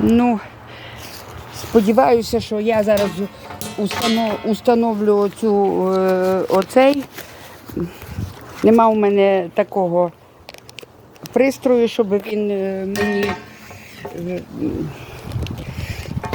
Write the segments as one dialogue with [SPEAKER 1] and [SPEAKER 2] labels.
[SPEAKER 1] Ну, сподіваюся, що я зараз установлю оцю, е, оцей. Нема у мене такого пристрою, щоб він е, мені е,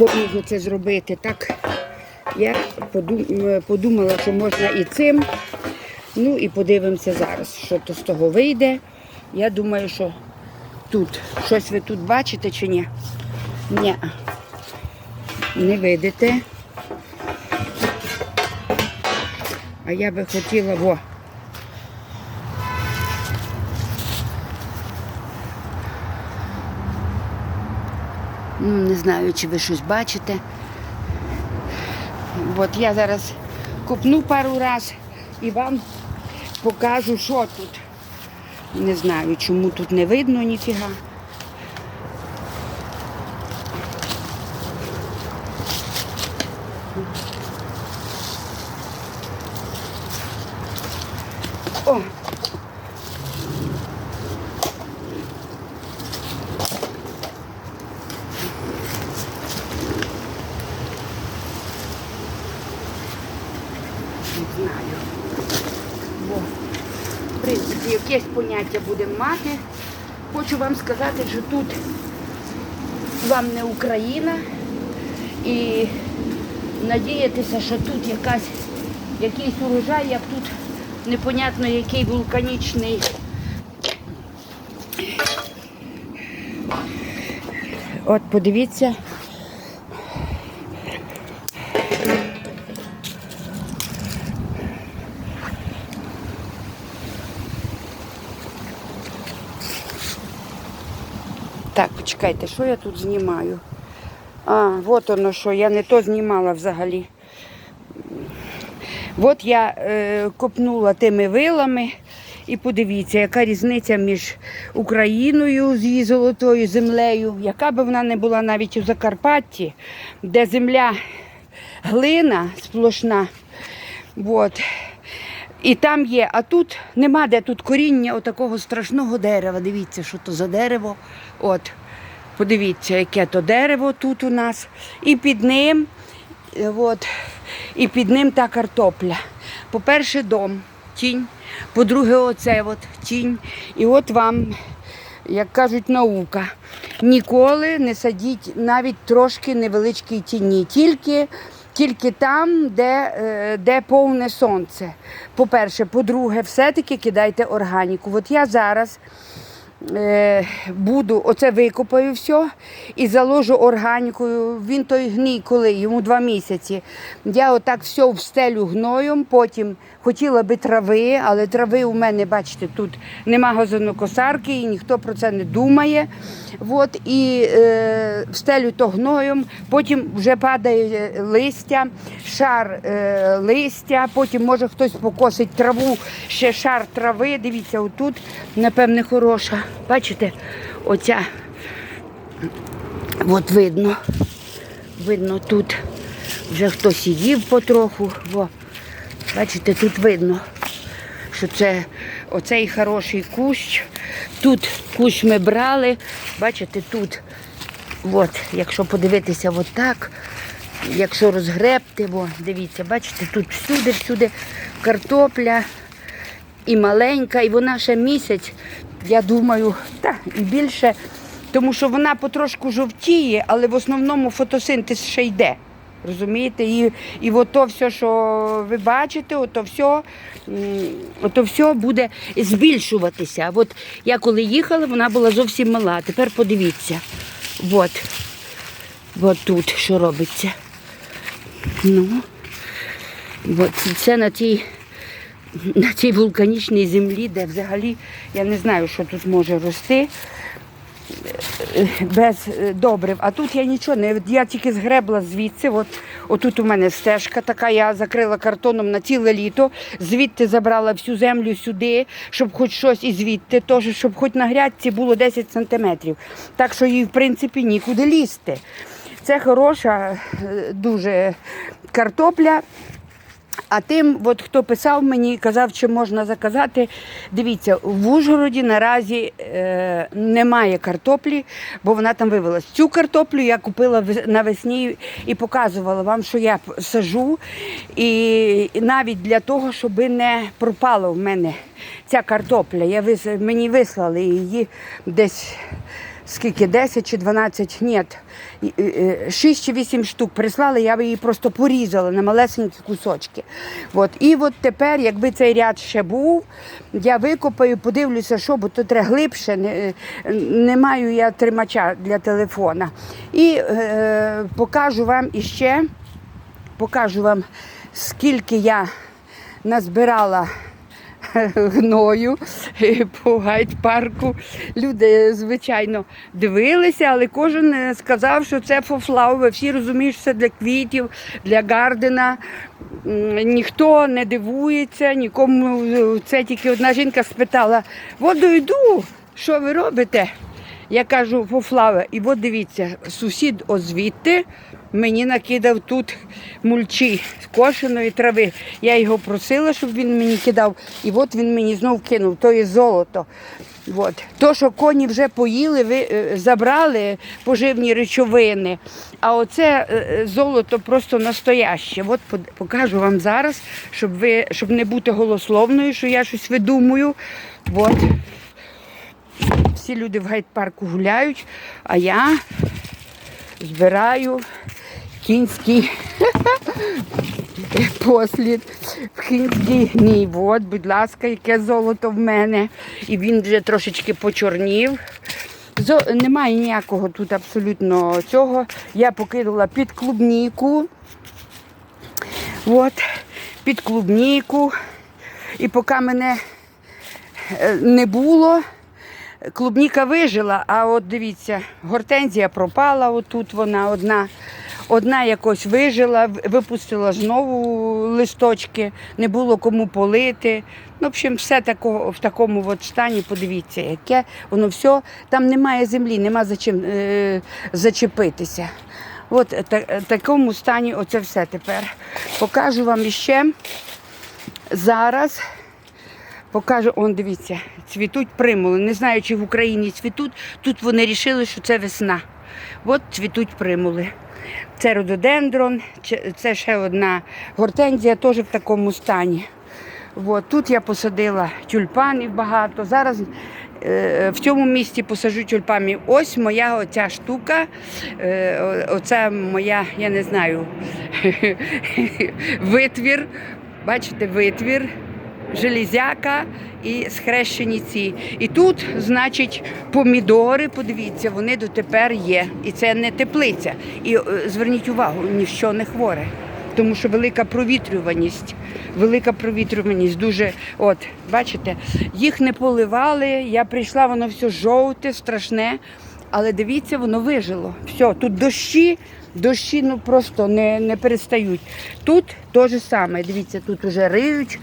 [SPEAKER 1] допоміг це зробити. Так я е, подумала, що можна і цим. Ну і подивимося зараз, що то з того вийде. Я думаю, що тут щось ви тут бачите чи ні? Ні. Не видите. А я би хотіла, во. Ну, не знаю, чи ви щось бачите. От я зараз купну пару раз і вам покажу, що тут. Не знаю, чому тут не видно ніфіга. О! Не знаю. Бо, в принципі, якесь поняття будемо мати. Хочу вам сказати, що тут вам не Україна і надіятися, що тут якась, якийсь урожай, як тут непонятно який вулканічний. От подивіться. Так, почекайте, що я тут знімаю? А, от воно що, я не то знімала взагалі. От я е, копнула тими вилами і подивіться, яка різниця між Україною з її золотою землею, яка би вона не була навіть у Закарпатті, де земля глина сплошна. От. І там є, а тут нема де тут коріння отакого страшного дерева. Дивіться, що то за дерево. От, подивіться, яке то дерево тут у нас. І під ним, е, от, і під ним та картопля. По-перше, дом, тінь. По-друге, оце от тінь. І от вам, як кажуть, наука. Ніколи не садіть навіть трошки невеличкій тіні. Тільки тільки там, де, е, де повне сонце. По-перше, по-друге, все-таки кидайте органіку. От я зараз буду, оце викопаю все і заложу органікою. Він той гній, коли йому два місяці. Я отак все встелю гноєм, потім хотіла би трави, але трави у мене, бачите, тут нема газонокосарки і ніхто про це не думає. От, і е, встелю то гноєм, потім вже падає листя, шар е, листя, потім може хтось покосить траву, ще шар трави. Дивіться, отут, напевне, хороша. Бачите, оця, от видно, видно тут. Вже хтось їв потроху. Во. Бачите, тут видно, що це оцей хороший кущ. Тут кущ ми брали. Бачите, тут, от, якщо подивитися от так, якщо розгребти, во, дивіться, бачите, тут всюди, всюди картопля і маленька, і вона ще місяць, я думаю, та і більше, тому що вона потрошку жовтіє, але в основному фотосинтез ще йде. Розумієте? І, і ото все, що ви бачите, ото все, ото все буде збільшуватися. От я коли їхала, вона була зовсім мала. Тепер подивіться. От. От тут що робиться. Ну, от це на тій, на цій вулканічній землі, де взагалі я не знаю, що тут може рости без е, добрив. А тут я нічого не я тільки згребла звідси. От отут у мене стежка така. Я закрила картоном на ціле літо. Звідти забрала всю землю сюди, щоб хоч щось і звідти, теж, щоб хоч на грядці було 10 сантиметрів. Так що їй, в принципі, нікуди лізти. Це хороша е, дуже картопля. А тим, от, хто писав мені, казав, чи можна заказати. Дивіться, в Ужгороді наразі е, немає картоплі, бо вона там вивелась. Цю картоплю я купила навесні і показувала вам, що я сажу. І навіть для того, щоб не пропала в мене ця картопля. Я. Мені вислали її десь скільки 10 чи 12, ні, 6 чи 8 штук прислали, я б її просто порізала на малесенькі кусочки. От. І от тепер, якби цей ряд ще був, я викопаю, подивлюся, що, бо то треба глибше, не, не маю я тримача для телефона. І е, покажу вам іще, покажу вам, скільки я назбирала гною е, по гайд-парку. Люди, звичайно, дивилися, але кожен е, сказав, що це фофлауви. Всі розуміють, що це для квітів, для гардена. Ніхто не дивується, нікому е, це тільки одна жінка спитала: воду йду, що ви робите? Я кажу, фофлави, і от дивіться, сусід озвідти мені накидав тут мульчі з кошеної трави. Я його просила, щоб він мені кидав, і от він мені знов кинув, то є золото. От. То, що коні вже поїли, ви е, забрали поживні речовини. А оце е, е, золото просто настояще. От покажу вам зараз, щоб ви, щоб не бути голословною, що я щось видумую. От. Всі люди в гайд-парку гуляють, а я збираю кінський послід, кінський гній. От, будь ласка, яке золото в мене. І він вже трошечки почорнів. Зо- Немає ніякого тут абсолютно цього. Я покинула під клубніку. От, під клубніку. І поки мене е, не було, клубніка вижила, а от дивіться, гортензія пропала, отут вона одна. Одна якось вижила, випустила знову листочки, не було кому полити. Ну, в общем, все такого, в такому от стані, подивіться, яке воно все, там немає землі, нема за чим е, зачепитися. От та, такому стані оце все тепер. Покажу вам іще зараз. Покажу, он дивіться, цвітуть примули. Не знаю, чи в Україні цвітуть. Тут вони вирішили, що це весна. От цвітуть примули. Це рододендрон, це ще одна гортензія, теж в такому стані. От, тут я посадила тюльпанів багато. Зараз е, в цьому місці посаджу тюльпанів. Ось моя оця штука. Е, о- оце моя, я не знаю, витвір. Бачите, витвір железяка і схрещені ці. І тут, значить, помідори, подивіться, вони дотепер є. І це не теплиця. І е, зверніть увагу, ніщо не хворе. Тому що велика провітрюваність, велика провітрюваність, дуже, от, бачите, їх не поливали, я прийшла, воно все жовте, страшне, але дивіться, воно вижило. Все, тут дощі, дощі ну просто не, не перестають. Тут те ж саме, дивіться, тут уже риють.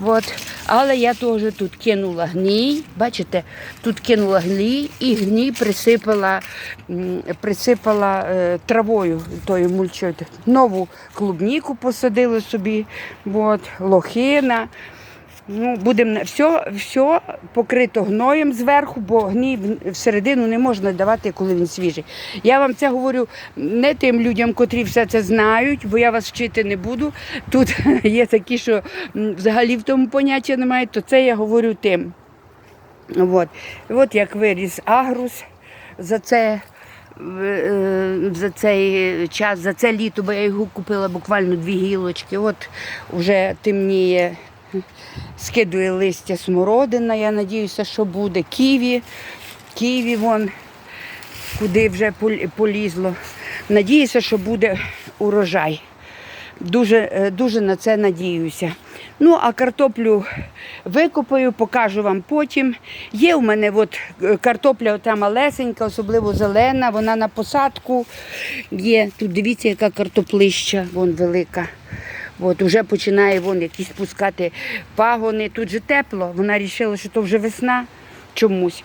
[SPEAKER 1] От. Але я теж тут кинула гній, бачите, тут кинула гній і гній присипала, присипала е, травою тою мульчою. Нову клубніку посадили собі, от, лохина. Ну, будемо все, все покрито гноєм зверху, бо гній всередину не можна давати, коли він свіжий. Я вам це говорю не тим людям, котрі все це знають, бо я вас вчити не буду. Тут є такі, що взагалі в тому поняття немає, то це я говорю тим. От, От як виріс агрус за це. е, За цей час, за це літо, бо я його купила буквально дві гілочки. От вже темніє, скидує листя смородина, я надіюся, що буде. Ківі, ківі вон, куди вже полізло. Надіюся, що буде урожай. Дуже, е, дуже на це надіюся. Ну, а картоплю викопаю, покажу вам потім. Є у мене от е, картопля ота малесенька, особливо зелена, вона на посадку є. Тут дивіться, яка картоплища, вон велика. От, уже починає вон якісь пускати пагони. Тут же тепло. Вона вирішила, що то вже весна чомусь.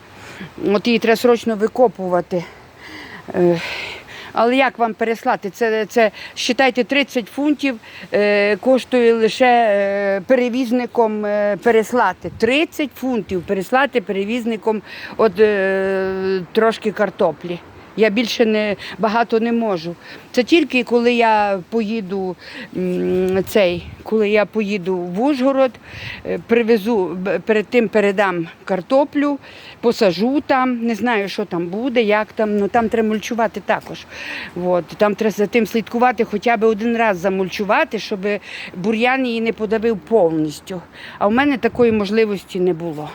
[SPEAKER 1] От її треба срочно викопувати. Е, Але як вам переслати? Це, це считайте, 30 фунтів е, коштує лише е, перевізником е, переслати. 30 фунтів переслати перевізником от е, трошки картоплі. Я більше не багато не можу. Це тільки коли я поїду цей, коли я поїду в Ужгород, е, привезу перед тим передам картоплю, посажу там, не знаю, що там буде, як там, ну там треба мульчувати також. От, там треба за тим слідкувати, хоча б один раз замульчувати, щоб бур'ян її не подавив повністю. А в мене такої можливості не було.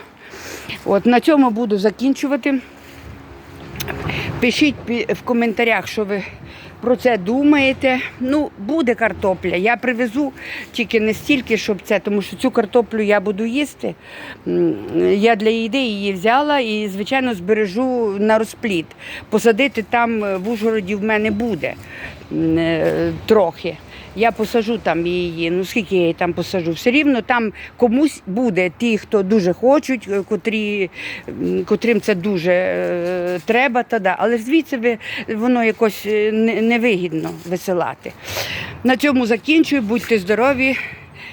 [SPEAKER 1] От на цьому буду закінчувати. Пишіть в коментарях, що ви про це думаєте. Ну, буде картопля. Я привезу тільки не стільки, щоб це, тому що цю картоплю я буду їсти. Я для їди її взяла і, звичайно, збережу на розпліт. Посадити там е, в Ужгороді в мене буде е, трохи. Я посажу там її. Ну скільки я її там посажу? Все рівно там комусь буде ті, хто дуже хочуть, е, котрі, котрим це дуже е, треба, та да. але звідси воно якось е, невигідно висилати. На цьому закінчую. Будьте здорові.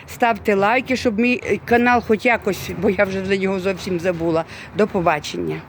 [SPEAKER 1] Ставте лайки, щоб мій е, канал хоч якось, бо я вже за нього зовсім забула. До побачення.